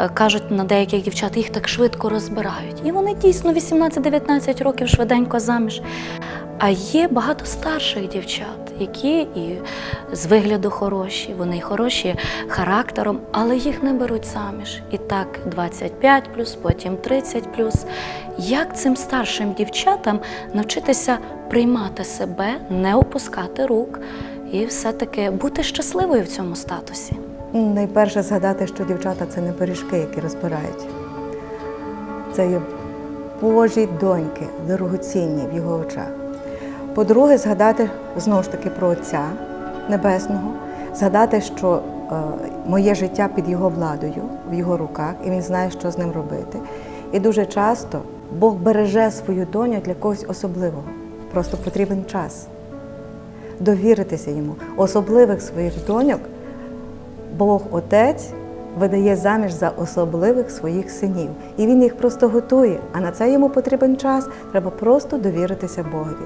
Е, Кажуть на деяких дівчат, їх так швидко розбирають. І вони дійсно 18-19 років швиденько заміж. А є багато старших дівчат, які і з вигляду хороші, вони хороші характером, але їх не беруть заміж. І так 25 потім 30 Як цим старшим дівчатам навчитися приймати себе, не опускати рук і все-таки бути щасливою в цьому статусі? Найперше згадати, що дівчата це не пиріжки, які розбирають. Це є Божі доньки, дорогоцінні в його очах. По-друге, згадати знову ж таки про Отця Небесного, згадати, що е, моє життя під його владою, в його руках, і він знає, що з ним робити. І дуже часто Бог береже свою доню для когось особливого. Просто потрібен час. Довіритися йому. Особливих своїх доньок Бог Отець видає заміж за особливих своїх синів. І він їх просто готує. А на це йому потрібен час. Треба просто довіритися Богові.